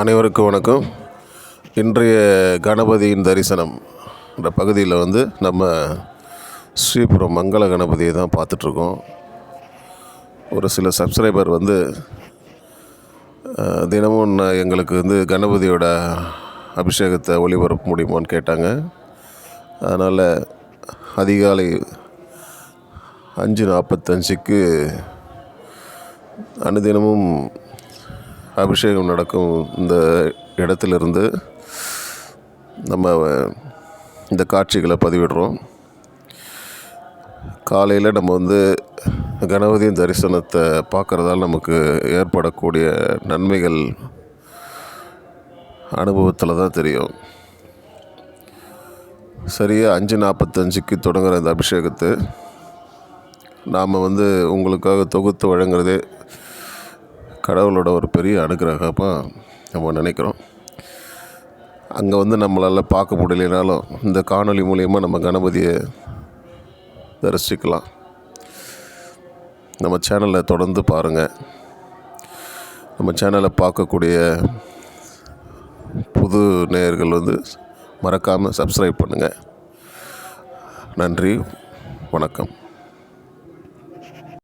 அனைவருக்கும் வணக்கம். இன்றைய கணபதியின் தரிசனம். இந்த பகுதியில் வந்து நம்ம ஸ்ரீபுரம் மங்கள கணபதியை தான் பார்த்துட்ருக்கோம். ஒரு சில சப்ஸ்கிரைபர் வந்து தினமும் நான் எங்களுக்கு வந்து கணபதியோட அபிஷேகத்தை ஒளிபரப்ப முடியுமான்னு கேட்டாங்க. அதனால் அதிகாலை அஞ்சு நாற்பத்தஞ்சுக்கு அனுதினமும் அபிஷேகம் நடக்கும் இந்த இடத்துலேருந்து நம்ம இந்த காட்சிகளை பதிவிடுறோம். காலையில் நம்ம வந்து கணபதியின் தரிசனத்தை பார்க்குறதால நமக்கு ஏற்படக்கூடிய நன்மைகள் அனுபவத்தில் தான் தெரியும். சரியாக அஞ்சு நாற்பத்தஞ்சுக்கு தொடங்குகிற இந்த அபிஷேகத்தை நாம் வந்து உங்களுக்காக தொகுத்து வழங்குறதே கடவுளோட ஒரு பெரிய அனுகிரகமாக நம்ம நினைக்கிறோம். அங்கே வந்து நம்மளால் பார்க்க முடியலனாலும் இந்த காணொளி மூலயமா நம்ம கணபதியை தரிசிக்கலாம். நம்ம சேனலை தொடர்ந்து பாருங்கள் நம்ம சேனலை பார்க்கக்கூடிய புது நேயர்கள் வந்து மறக்காமல் சப்ஸ்கிரைப் பண்ணுங்கள் நன்றி வணக்கம்.